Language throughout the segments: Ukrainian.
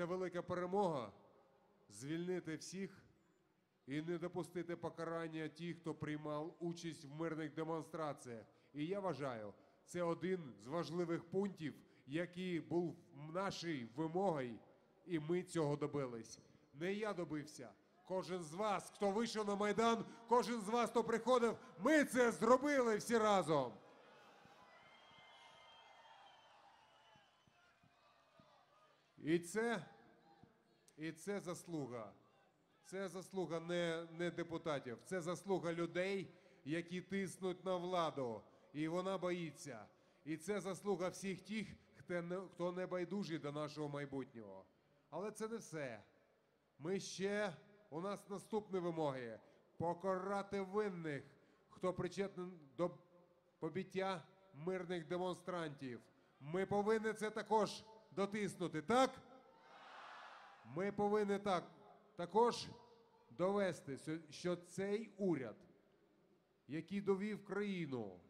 Це велика перемога звільнити всіх і не допустити покарання тих, хто приймав участь в мирних демонстраціях. І я вважаю, це один з важливих пунктів, який був нашою вимогою, і ми цього добились. Не я добився. Кожен з вас, хто вийшов на Майдан, кожен з вас, хто приходив, ми це зробили всі разом. І це, і це заслуга. Це заслуга не, не депутатів, це заслуга людей, які тиснуть на владу. І вона боїться. І це заслуга всіх тих, хто не, байдужий до нашого майбутнього. Але це не все. Ми ще у нас наступні вимоги: покарати винних, хто причетний до побиття мирних демонстрантів. Ми повинні це також дотиснути, так? Ми повинні так також довести, що- цей уряд, який довів країну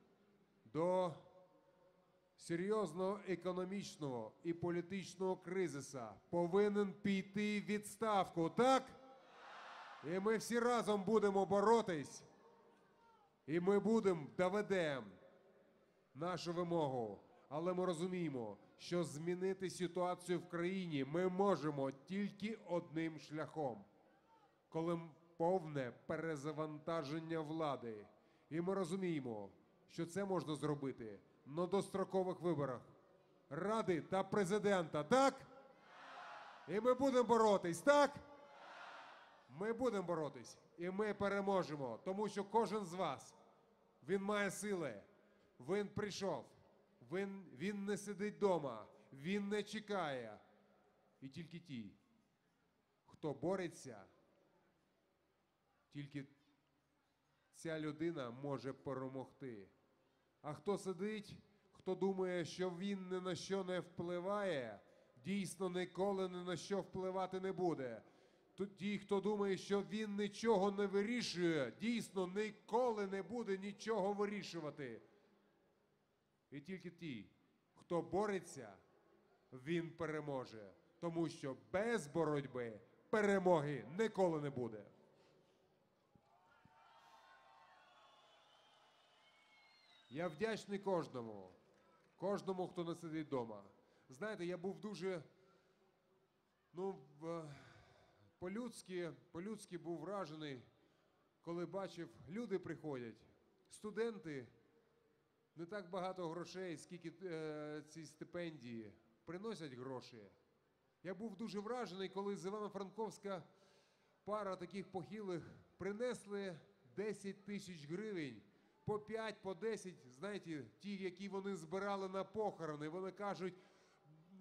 до серйозного економічного і політичного кризиса, повинен піти в відставку, так? І ми всі разом будемо боротись, і ми будемо доведемо нашу вимогу. Але ми розуміємо, що змінити ситуацію в країні ми можемо тільки одним шляхом, коли повне перезавантаження влади. І ми розуміємо, що це можна зробити на дострокових виборах Ради та президента, так? І ми будемо боротись, так? Ми будемо боротись, і ми переможемо, тому що кожен з вас він має сили. Він прийшов. Він, він не сидить вдома, він не чекає. І тільки ті, хто бореться, тільки ця людина може перемогти. А хто сидить, хто думає, що він ні на що не впливає, дійсно ніколи ні на що впливати не буде. Ті, хто думає, що він нічого не вирішує, дійсно ніколи не буде нічого вирішувати. І тільки ті, хто бореться, він переможе. Тому що без боротьби перемоги ніколи не буде. Я вдячний кожному, кожному, хто не сидить вдома. Знаєте, я був дуже, ну, по-людськи, по-людськи був вражений, коли бачив, люди приходять, студенти, не так багато грошей, скільки е, ці стипендії приносять гроші. Я був дуже вражений, коли з Івано-Франковська пара таких похилих принесли 10 тисяч гривень, по 5, по 10, знаєте, ті, які вони збирали на похорони. Вони кажуть,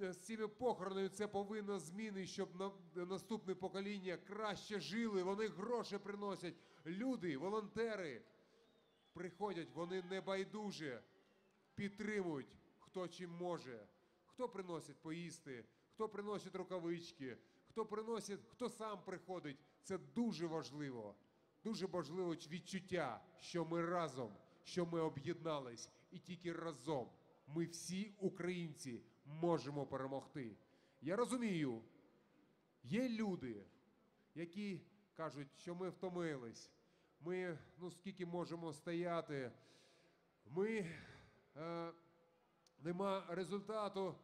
«Е, з цими похоронами це повинно зміни, щоб на, наступне покоління краще жили. Вони гроші приносять. Люди, волонтери приходять, вони небайдуже підтримують, хто чим може. Хто приносить поїсти, хто приносить рукавички, хто приносить, хто сам приходить. Це дуже важливо. Дуже важливо відчуття, що ми разом, що ми об'єднались, і тільки разом ми всі українці можемо перемогти. Я розумію, є люди, які кажуть, що ми втомились. Ми ну скільки можемо стояти. Ми е, нема результату,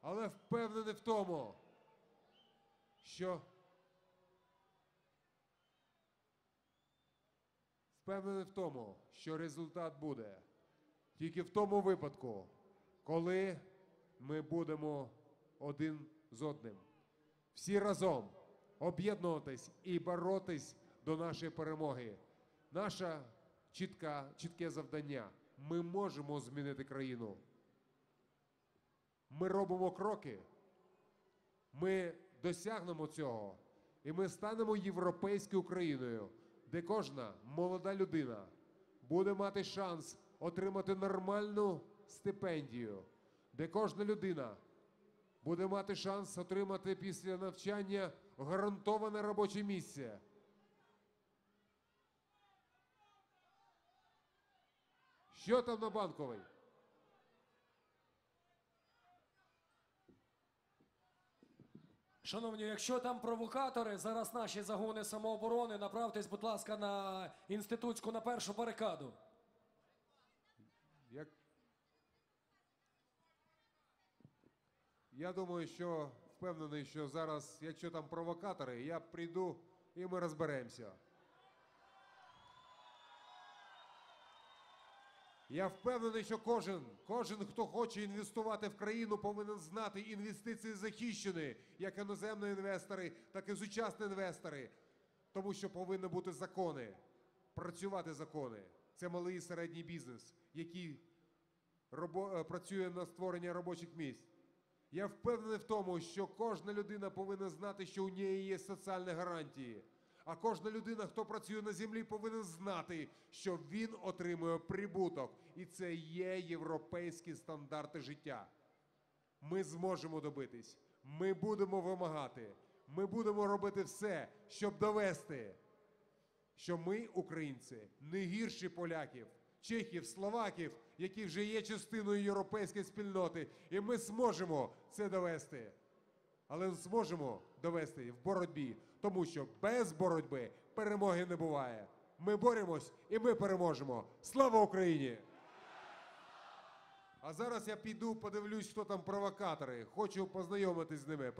але впевнений в тому, що впевнений в тому, що результат буде тільки в тому випадку, коли ми будемо один з одним. Всі разом об'єднуватись і боротись до нашої перемоги. Наше чітка, чітке завдання. Ми можемо змінити країну. Ми робимо кроки, ми досягнемо цього, і ми станемо європейською Україною, де кожна молода людина буде мати шанс отримати нормальну стипендію, де кожна людина буде мати шанс отримати після навчання гарантоване робоче місце. Що там на банковій? Шановні, якщо там провокатори, зараз наші загони самооборони, направтесь, будь ласка, на інститутську на першу барикаду. Як... Я думаю, що впевнений, що зараз, якщо там провокатори, я прийду і ми розберемося. Я впевнений, що кожен, кожен, хто хоче інвестувати в країну, повинен знати інвестиції захищені, як іноземні інвестори, так і сучасні інвестори. Тому що повинні бути закони, працювати закони. Це малий і середній бізнес, який робо- е, працює на створення робочих місць. Я впевнений в тому, що кожна людина повинна знати, що у неї є соціальні гарантії. А кожна людина, хто працює на землі, повинен знати, що він отримує прибуток. І це є європейські стандарти життя. Ми зможемо добитись. Ми будемо вимагати. Ми будемо робити все, щоб довести, що ми, українці, не гірші поляків, чехів, словаків, які вже є частиною європейської спільноти, і ми зможемо це довести. Але зможемо довести в боротьбі, тому що без боротьби перемоги не буває. Ми боремось і ми переможемо. Слава Україні! А зараз я піду подивлюсь, хто там провокатори. Хочу познайомитись з ними.